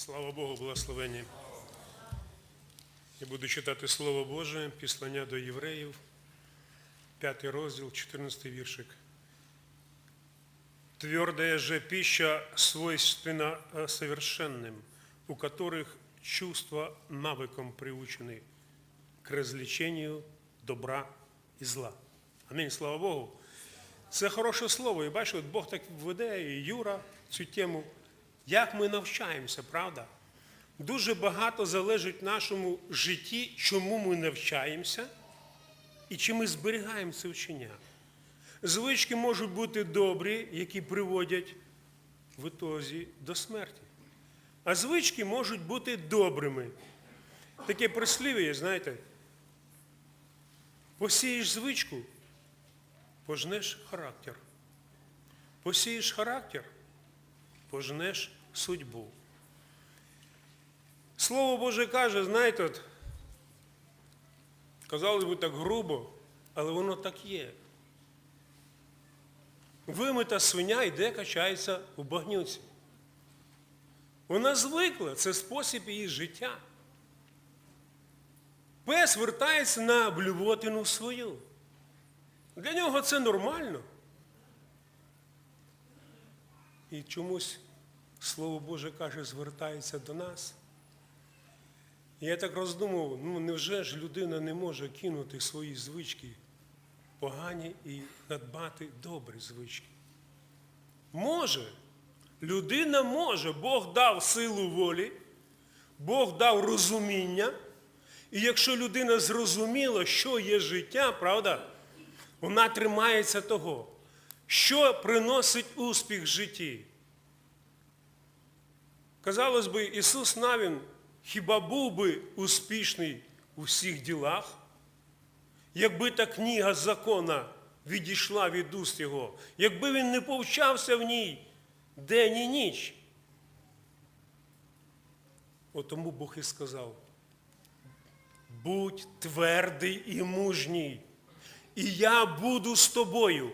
Слава Богу, благословення. Я буду читати Слово Боже, післання до євреїв, 5 розділ, 14 віршик. Твердая же пища свойственна э, совершенным, у которых чувства навыком приучены к развлечению добра і зла. Амінь, слава Богу. Це хороше слово. І бачите, от Бог так веде, і Юра цю тему. Як ми навчаємося, правда? Дуже багато залежить в нашому житті, чому ми навчаємося і чи ми зберігаємо це вчення. Звички можуть бути добрі, які приводять в ітозі до смерті. А звички можуть бути добрими. Таке прислів'я, знаєте, посієш звичку, пожнеш характер. Посієш характер, пожнеш судьбу. Слово Боже каже, знаєте, от, казалось би так грубо, але воно так є. Вимита свиня йде, качається у багнюці. Вона звикла, це спосіб її життя. Пес вертається на блювотину свою. Для нього це нормально. І чомусь Слово Боже каже, звертається до нас. І я так роздумував, ну невже ж людина не може кинути свої звички погані і надбати добрі звички? Може. Людина може. Бог дав силу волі, Бог дав розуміння. І якщо людина зрозуміла, що є життя, правда, вона тримається того, що приносить успіх в житті. Казалось би, Ісус Навін хіба був би успішний у всіх ділах, якби та книга закона відійшла від уст Його, якби він не повчався в ній день і ніч. От тому Бог і сказав, будь твердий і мужній, і я буду з тобою.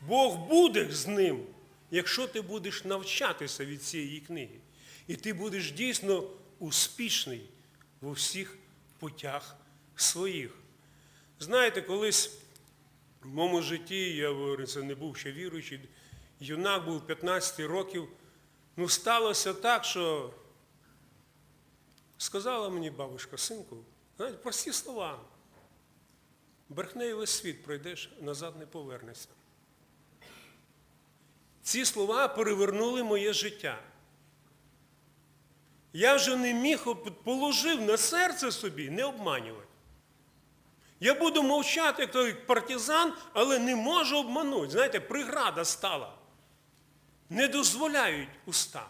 Бог буде з ним, якщо ти будеш навчатися від цієї книги. І ти будеш дійсно успішний в усіх путях своїх. Знаєте, колись в моєму житті, я говорю, це не був ще віруючий, юнак був 15 років, ну сталося так, що сказала мені бабушка, синку, знаєте, прості слова. Брехнею весь світ пройдеш, назад не повернешся. Ці слова перевернули моє життя. Я вже не міг, положив на серце собі не обманювати. Я буду мовчати, як той партизан, але не можу обманути. Знаєте, преграда стала. Не дозволяють уста.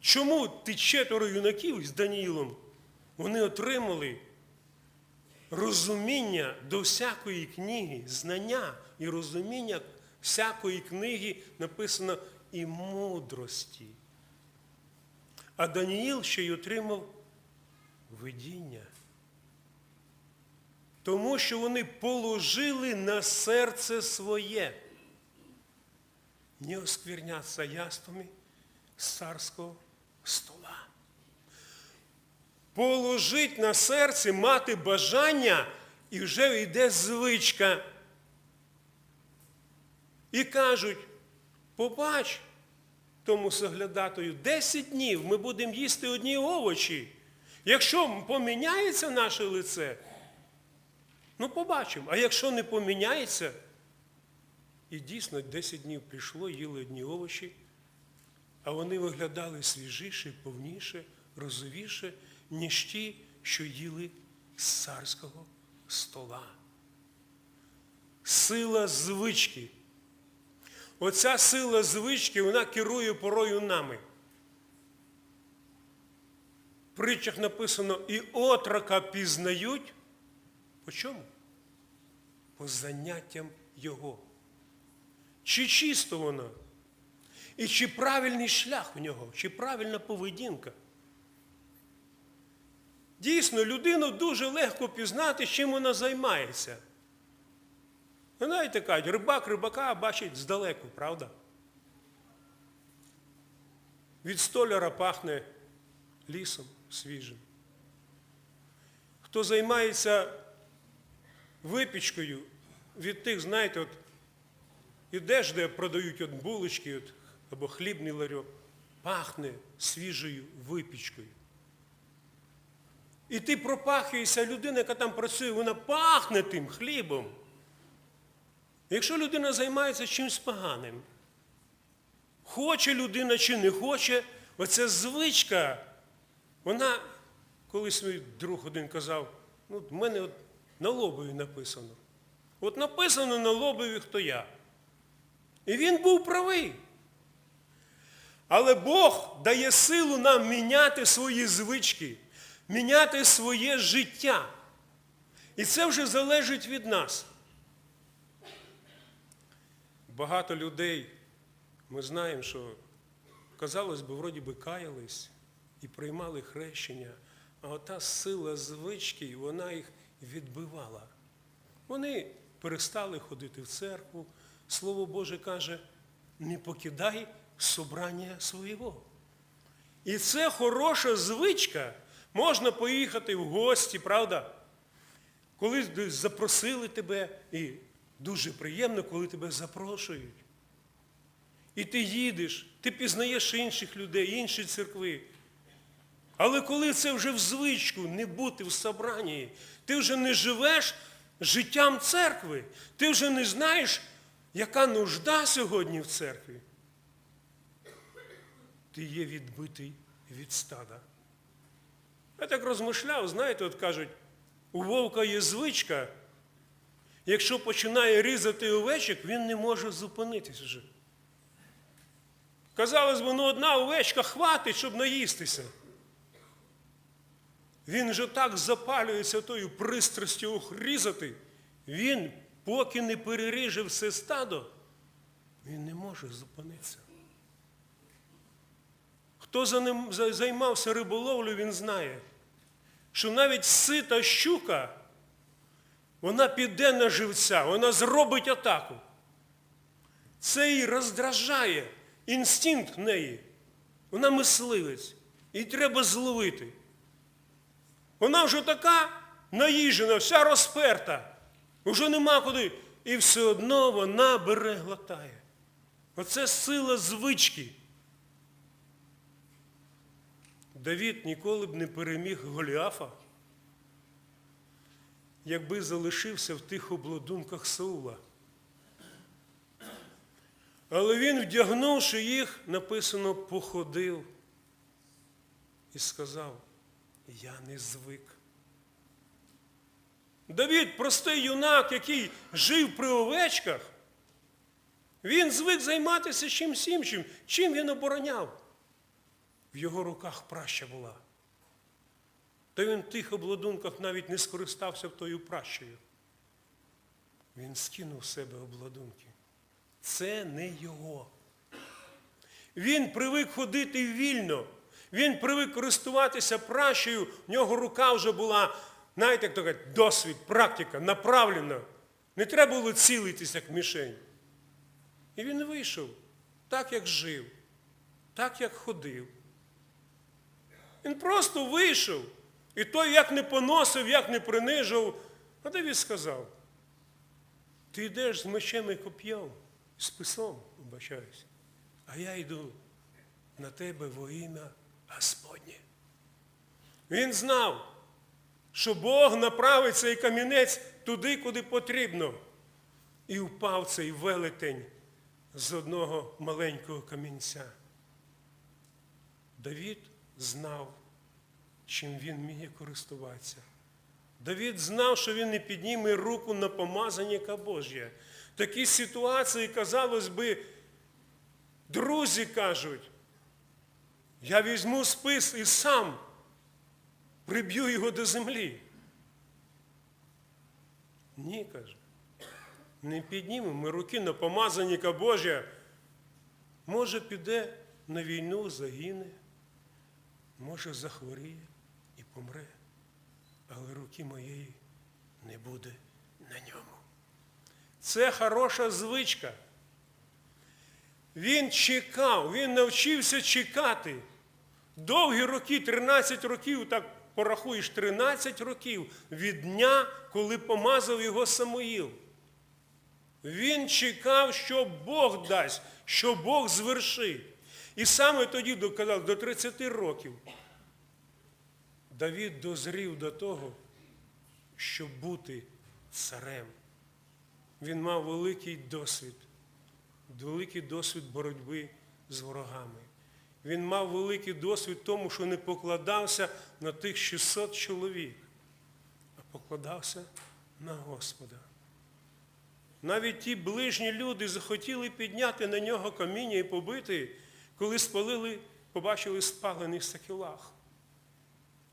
Чому ті четверо юнаків з Даніїлом, вони отримали розуміння до всякої книги, знання і розуміння всякої книги написано і мудрості. А Даніїл ще й отримав видіння. Тому що вони положили на серце своє. Не оскверняться яствами з царського стола. Положить на серце мати бажання і вже йде звичка. І кажуть, побач тому соглядатою, 10 днів ми будемо їсти одні овочі. Якщо поміняється наше лице, ну побачимо. А якщо не поміняється, і дійсно 10 днів прийшло, їли одні овочі, а вони виглядали свіжіше, повніше, розовіше, ніж ті, що їли з царського стола. Сила звички. Оця сила звички, вона керує порою нами. В притчах написано, і отрока пізнають. По чому? По заняттям його. Чи чисто вона? І чи правильний шлях в нього, чи правильна поведінка? Дійсно, людину дуже легко пізнати, чим вона займається. Ви знаєте, кажуть, рибак рибака бачить здалеку, правда? від столяра пахне лісом свіжим. Хто займається випічкою від тих, знаєте, от ідеш, де продають от булочки от, або хлібний ларьок, пахне свіжою випічкою. І ти пропахуєшся, людина, яка там працює, вона пахне тим хлібом. Якщо людина займається чимось поганим, хоче людина чи не хоче, оця звичка, вона, колись мій друг один казав, ну, в мене от на лобові написано. От написано на лобові, хто я. І він був правий. Але Бог дає силу нам міняти свої звички, міняти своє життя. І це вже залежить від нас. Багато людей, ми знаємо, що, казалось би, вроді би каялись і приймали хрещення, а ота сила звички, вона їх відбивала. Вони перестали ходити в церкву. Слово Боже каже, не покидай собрання свого. І це хороша звичка. Можна поїхати в гості, правда? Коли запросили тебе, і дуже приємно, коли тебе запрошують. І ти їдеш, ти пізнаєш інших людей, інші церкви. Але коли це вже в звичку не бути в собранні, ти вже не живеш життям церкви, ти вже не знаєш, яка нужда сьогодні в церкві. Ти є відбитий від стада. Я так розмишляв, знаєте, от кажуть, у вовка є звичка, якщо починає різати овечок, він не може зупинитись вже. Казалось би, ну одна овечка хватить, щоб наїстися. Він же так запалюється тою пристрастю різати. Він, поки не переріже все стадо, він не може зупинитися. Хто за ним займався риболовлею, він знає, що навіть сита щука, вона піде на живця, вона зробить атаку. Це її роздражає, інстинкт неї. Вона мисливець, їй треба зловити. Вона вже така наїжена, вся розперта, вже нема куди. І все одно вона бере глотає. Оце сила звички. Давід ніколи б не переміг Голіафа, якби залишився в тих обладунках Саула. Але він, вдягнувши їх, написано, походив і сказав, я не звик. Давід, простий юнак, який жив при овечках, він звик займатися чимсь іншим. Чим він обороняв? В його руках праща була. Та він в тих обладунках навіть не скористався тою пращею. Він скинув з себе обладунки. Це не його. Він привик ходити вільно. Він привик користуватися пращею, в нього рука вже була, знаєте, як то кажуть, досвід, практика, направлена. Не треба було цілитись, як мішень. І він вийшов так, як жив, так, як ходив. Він просто вийшов. І той як не поносив, як не принижив. А Давід сказав, ти йдеш з мечем і коп'єм, з писом, вибачаюсь, а я йду на тебе во ім'я Господнє. Він знав, що Бог направить цей камінець туди, куди потрібно. І впав цей велетень з одного маленького камінця. Давід знав, чим він вміє користуватися. Давід знав, що він не підніме руку на помазанника Божє. Такі ситуації, казалось би, друзі кажуть, я візьму спис і сам приб'ю його до землі. Ні, каже. Не піднімемо ми руки на помазанника Божя. Може, піде на війну, загине, може, захворіє помре, але руки моєї не буде на ньому. Це хороша звичка. Він чекав, він навчився чекати. Довгі роки, 13 років, так порахуєш, 13 років від дня, коли помазав його Самуїл. Він чекав, що Бог дасть, що Бог звершить. І саме тоді доказав, до 30 років Давід дозрів до того, щоб бути царем. Він мав великий досвід, великий досвід боротьби з ворогами. Він мав великий досвід тому, що не покладався на тих 600 чоловік, а покладався на Господа. Навіть ті ближні люди захотіли підняти на нього каміння і побити, коли спалили, побачили спалений сакілах.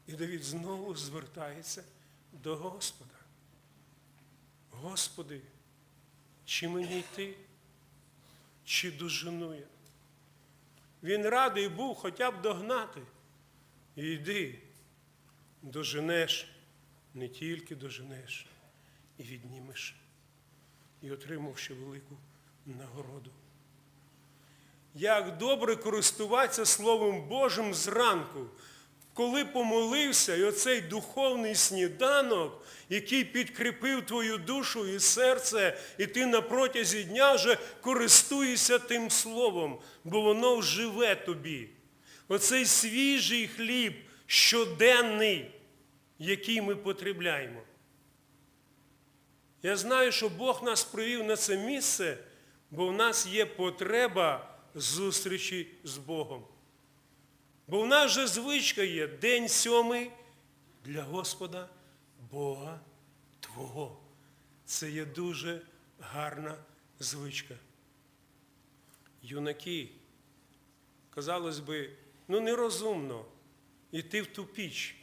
І Давід знову звертається до Господа. Господи, чи мені йти, чи дожену я? Він радий був хоча б догнати. І йди, доженеш, не тільки доженеш, і віднімеш, і отримав ще велику нагороду. Як добре користуватися Словом Божим зранку, коли помолився, і оцей духовний сніданок, який підкріпив твою душу і серце, і ти на протязі дня вже користуєшся тим словом, бо воно живе тобі. Оцей свіжий хліб щоденний, який ми потребляємо. Я знаю, що Бог нас привів на це місце, бо в нас є потреба зустрічі з Богом. Бо в нас вже звичка є день сьомий для Господа Бога Твого. Це є дуже гарна звичка. Юнаки, казалось би, ну нерозумно йти в ту піч.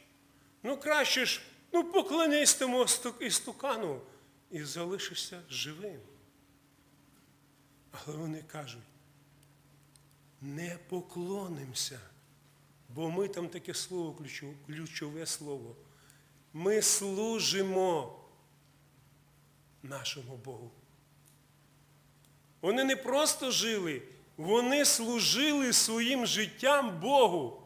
Ну краще ж, ну поклонись тому істукану і залишишся живим. Але вони кажуть, не поклонимося. Бо ми там таке слово, ключове слово. Ми служимо нашому Богу. Вони не просто жили, вони служили своїм життям Богу.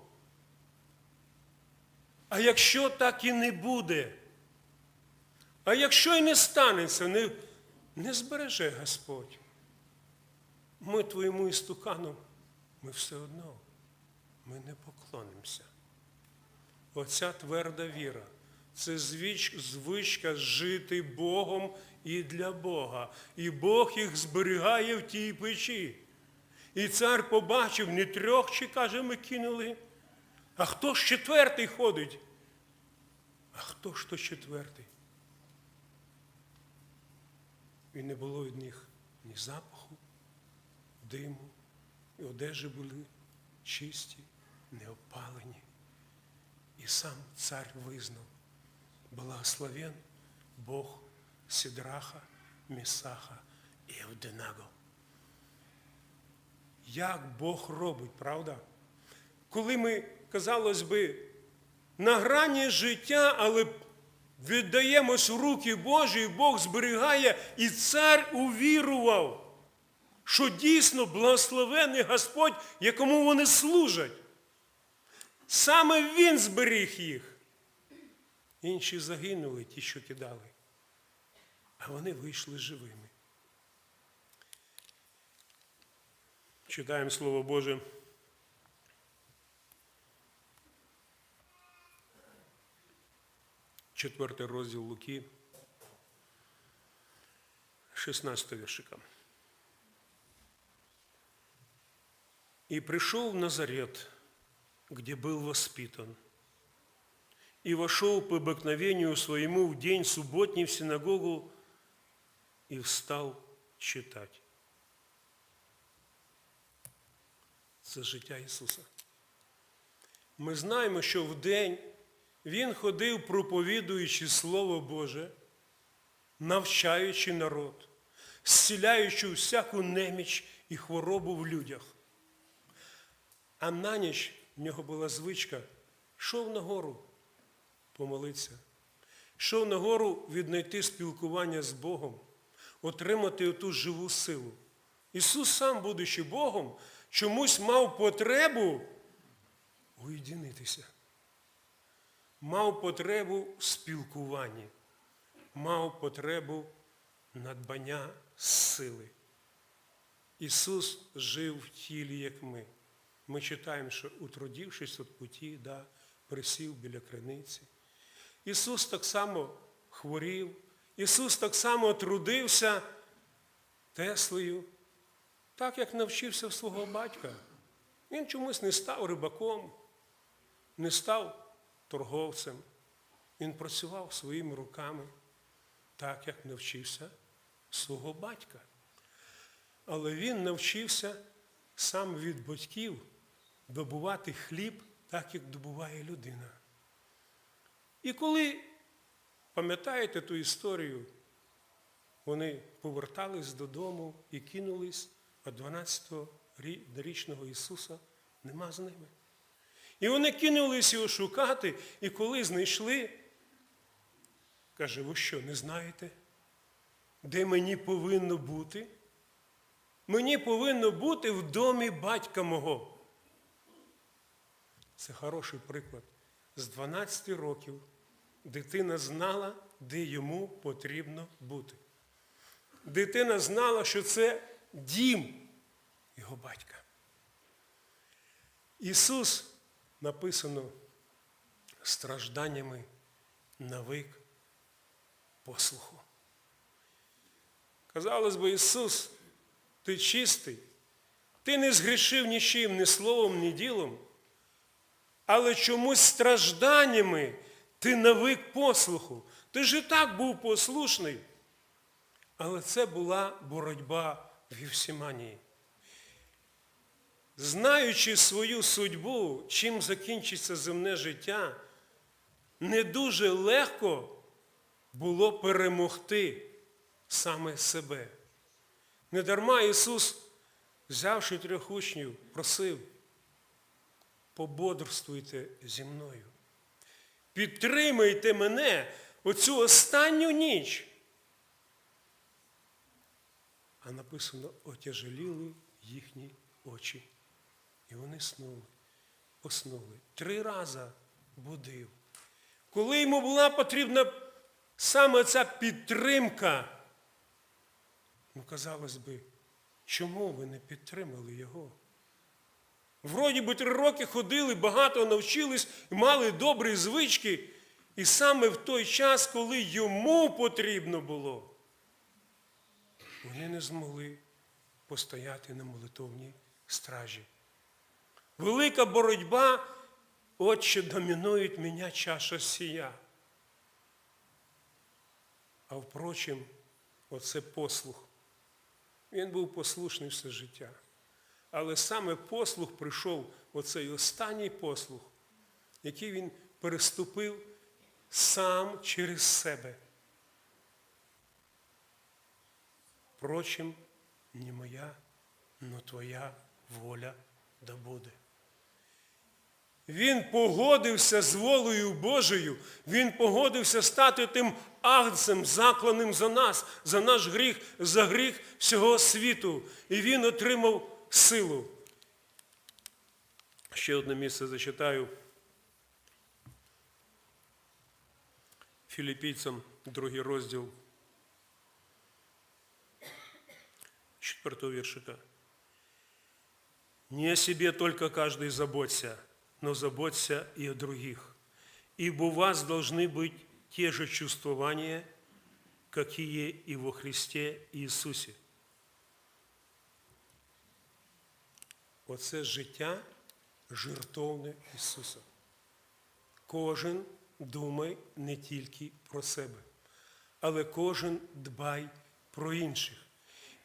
А якщо так і не буде, а якщо і не станеться, не, не збереже Господь. Ми твоєму істукану, ми все одно ми не поклонимося. Оця тверда віра. Це звичка жити Богом і для Бога. І Бог їх зберігає в тій печі. І цар побачив, не трьох, чи, каже, ми кинули. А хто ж четвертий ходить? А хто ж то четвертий? І не було від них ні запаху, диму, і одежі були чисті не опалені. І сам цар визнав, благословен Бог Сідраха, Місаха і Евденаго. Як Бог робить, правда? Коли ми, казалось би, на грані життя, але віддаємось в руки Божі, і Бог зберігає, і цар увірував, що дійсно благословений Господь, якому вони служать. Саме він зберіг їх. Інші загинули, ті, що кидали, а вони вийшли живими. Читаємо Слово Боже. Четвертий розділ Луки, 16 віршика. І прийшов Назарет, где был воспитан, и вошел по обыкновению своему в день субботний в синагогу и встал читать. Це життя Ісуса. Ми знаємо, що в день Він ходив, проповідуючи Слово Боже, навчаючи народ, зціляючи всяку неміч і хворобу в людях. А на ніч в нього була звичка, йшов на гору помолитися, йшов на гору віднайти спілкування з Богом, отримати оту живу силу. Ісус сам, будучи Богом, чомусь мав потребу уєдинитися. Мав потребу в спілкуванні, мав потребу надбання сили. Ісус жив в тілі, як ми. Ми читаємо, що утрудившись від путі, да, присів біля криниці. Ісус так само хворів, Ісус так само трудився Теслею, так як навчився в свого батька. Він чомусь не став рибаком, не став торговцем. Він працював своїми руками, так як навчився свого батька. Але він навчився сам від батьків добувати хліб, так як добуває людина. І коли, пам'ятаєте ту історію, вони повертались додому і кинулись, а 12-річного Ісуса нема з ними. І вони кинулись його шукати, і коли знайшли, каже, ви що, не знаєте, де мені повинно бути? Мені повинно бути в домі батька мого. Це хороший приклад. З 12 років дитина знала, де йому потрібно бути. Дитина знала, що це дім його батька. Ісус написано стражданнями навик послуху. Казалось би, Ісус, ти чистий, ти не згрішив нічим, ні словом, ні ділом, але чомусь стражданнями ти навик послуху. Ти ж і так був послушний. Але це була боротьба в Гівсіманії. Знаючи свою судьбу, чим закінчиться земне життя, не дуже легко було перемогти саме себе. Недарма Ісус, взявши трьох учнів, просив, пободрствуйте зі мною. Підтримайте мене оцю останню ніч. А написано, отяжеліли їхні очі. І вони снули, поснули. Три рази будив. Коли йому була потрібна саме ця підтримка, ну, казалось би, чому ви не підтримали його? Вроді би три роки ходили, багато навчились, мали добрі звички. І саме в той час, коли йому потрібно було, вони не змогли постояти на молитовній стражі. Велика боротьба, отче, домінує мене чаша сія. А впрочем, оце послух. Він був послушний все життя. Але саме послух прийшов, оцей останній послух, який він переступив сам через себе. Впрочем, не моя, но твоя воля да буде. Він погодився з волею Божою, він погодився стати тим агнцем, закланим за нас, за наш гріх, за гріх всього світу. І він отримав силу. Ще одне місце зачитаю. Філіппійцям, другий розділ. Четвертого віршика. Не о себе только каждый заботься, но заботься и о других. Ибо у вас должны быть те же чувствования, какие и во Христе Иисусе. Оце життя жертовне Ісуса. Кожен думай не тільки про себе, але кожен дбай про інших.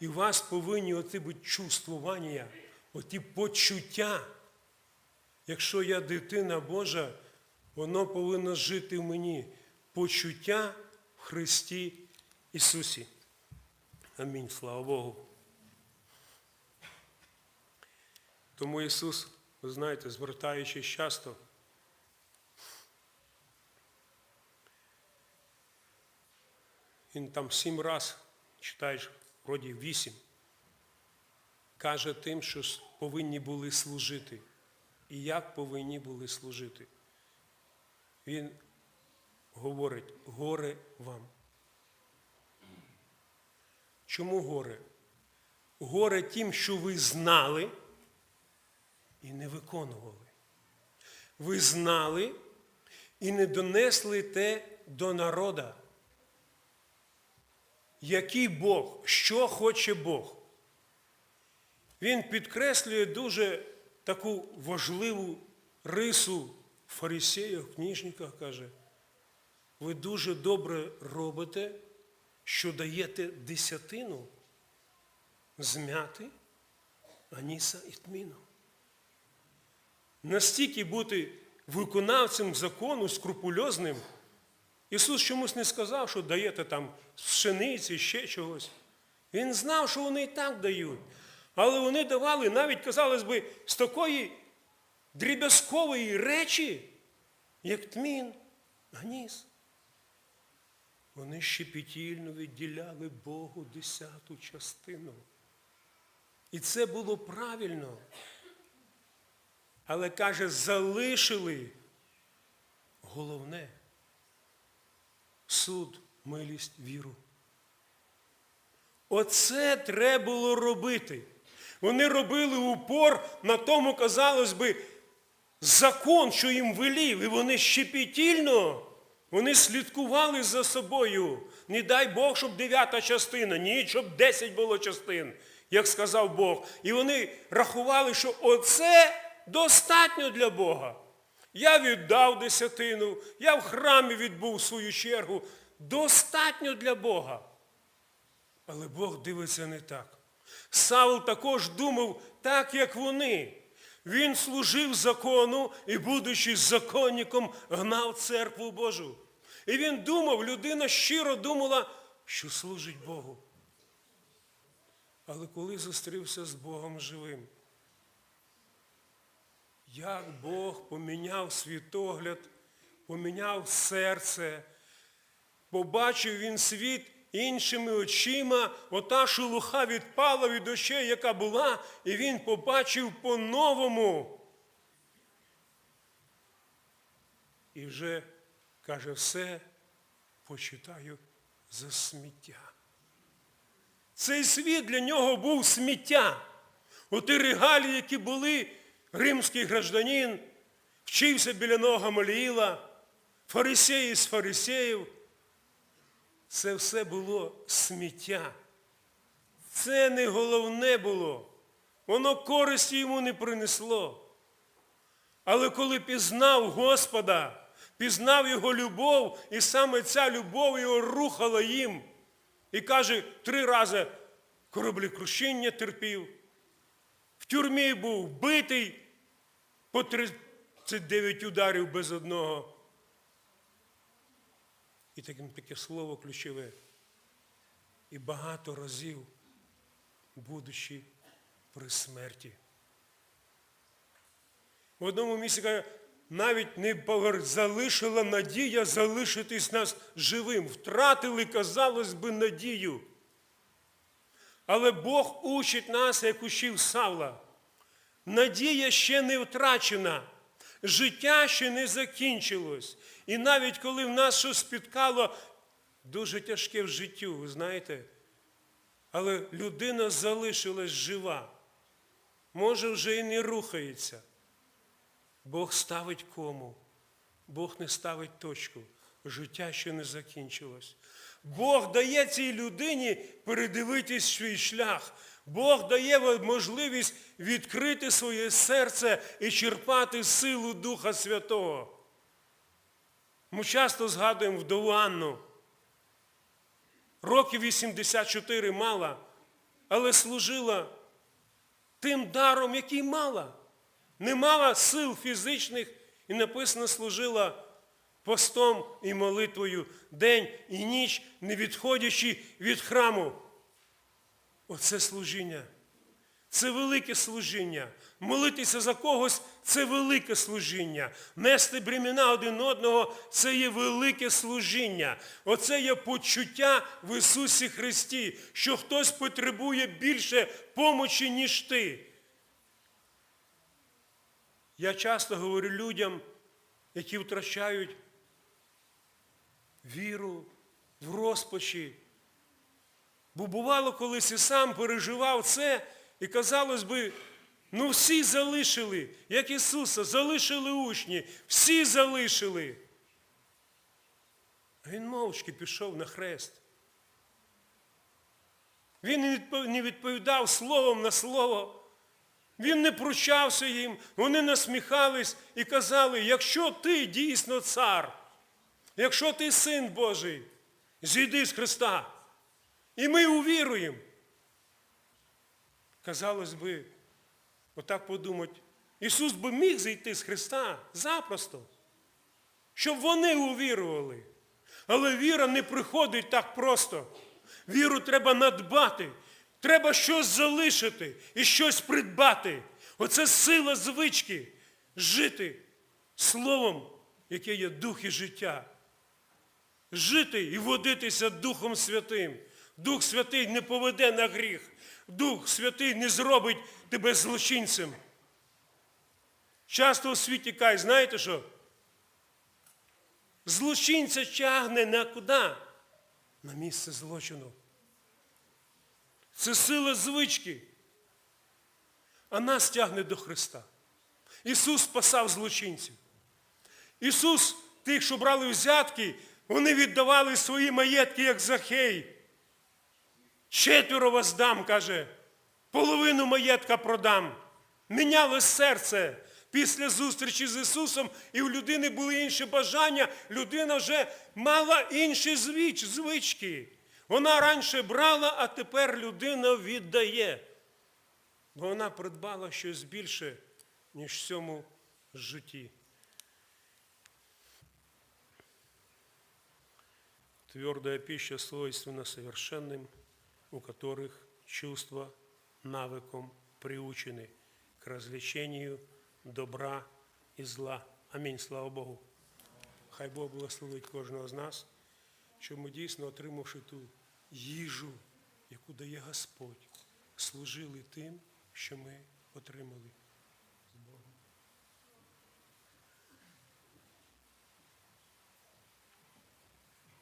І у вас повинні оти бути чувствування, оті почуття. Якщо я дитина Божа, воно повинно жити в мені. Почуття в Христі Ісусі. Амінь. Слава Богу. Тому Ісус, ви знаєте, звертаючись часто, Він там сім раз, читаєш, вроді вісім, каже тим, що повинні були служити. І як повинні були служити. Він говорить, горе вам. Чому горе? Горе тим, що ви знали і не виконували. Ви знали і не донесли те до народа. Який Бог, що хоче Бог. Він підкреслює дуже таку важливу рису в фарисеях, книжниках, каже, ви дуже добре робите, що даєте десятину змяти аніса і тміну. Настільки бути виконавцем закону, скрупульозним, Ісус чомусь не сказав, що даєте там пшениці, ще чогось. Він знав, що вони і так дають. Але вони давали навіть, казалось би, з такої дріб'язкової речі, як тмін, гніс. Вони щепетільно відділяли Богу десяту частину. І це було правильно. Але каже, залишили головне суд, милість, віру. Оце треба було робити. Вони робили упор на тому, казалось би, закон, що їм велів, і вони щепетільно, вони слідкували за собою. Не дай Бог, щоб дев'ята частина, ні, щоб десять було частин, як сказав Бог. І вони рахували, що оце достатньо для Бога. Я віддав десятину, я в храмі відбув свою чергу. Достатньо для Бога. Але Бог дивиться не так. Савл також думав так, як вони. Він служив закону і, будучи законником, гнав церкву Божу. І він думав, людина щиро думала, що служить Богу. Але коли зустрівся з Богом живим, як Бог поміняв світогляд, поміняв серце, побачив він світ іншими очима, ота шелуха відпала від очей, яка була, і він побачив по-новому. І вже, каже, все почитаю за сміття. Цей світ для нього був сміття. Оті регалії, які були, римський гражданин, вчився біля нога Маліїла, фарисеї з фарисеїв. Це все було сміття. Це не головне було. Воно користі йому не принесло. Але коли пізнав Господа, пізнав Його любов, і саме ця любов його рухала їм. І каже, три рази кораблекрушіння терпів, в тюрмі був битий по 39 ударів без одного. І таке, таке слово ключове. І багато разів, будучи при смерті. В одному місці каже, навіть не залишила надія залишитись нас живим. Втратили, казалось би, надію. Але Бог учить нас, як учив Савла. Надія ще не втрачена, життя ще не закінчилось. І навіть коли в нас щось спіткало дуже тяжке в життю, ви знаєте, але людина залишилась жива. Може, вже і не рухається. Бог ставить кому. Бог не ставить точку. Життя ще не закінчилось. Бог дає цій людині передивитись свій шлях. Бог дає можливість відкрити своє серце і черпати силу Духа Святого. Ми часто згадуємо вдову Анну. Років 84 мала, але служила тим даром, який мала. Не мала сил фізичних і написано служила постом і молитвою день і ніч, не відходячи від храму. Оце служіння. Це велике служіння. Молитися за когось це велике служіння. Нести бремена один одного це є велике служіння. Оце є почуття в Ісусі Христі, що хтось потребує більше помочі, ніж ти. Я часто говорю людям, які втрачають віру в розпачі. Бо бувало, колись і сам переживав це, і казалось би, ну всі залишили, як Ісуса, залишили учні, всі залишили. Він мовчки пішов на хрест. Він не відповідав словом на слово. Він не прощався їм, вони насміхались і казали, якщо ти дійсно цар, якщо ти син Божий, зійди з Христа. І ми увіруємо. Казалось би, отак подумати, Ісус би міг зійти з Христа запросто, щоб вони увірували. Але віра не приходить так просто. Віру треба надбати, треба щось залишити і щось придбати. Оце сила звички жити словом, яке є дух і життя жити і водитися Духом Святим. Дух Святий не поведе на гріх. Дух Святий не зробить тебе злочинцем. Часто у світі кай, знаєте що? Злочинця тягне на куди? На місце злочину. Це сила звички. А нас тягне до Христа. Ісус спасав злочинців. Ісус, тих, що брали взятки, вони віддавали свої маєтки, як Захей. Четверо вас дам, каже, половину маєтка продам. Міняло серце після зустрічі з Ісусом, і у людини були інші бажання, людина вже мала інші звич, звички. Вона раніше брала, а тепер людина віддає. Бо вона придбала щось більше, ніж в цьому житті. Твердая пища свойственна совершенным, у которых чувства навыком приучены к развлечению добра і зла. Амінь. Слава Богу. Хай Бог благословить кожного з нас, щоб ми дійсно, отримавши ту їжу, яку дає Господь, служили тим, що ми отримали.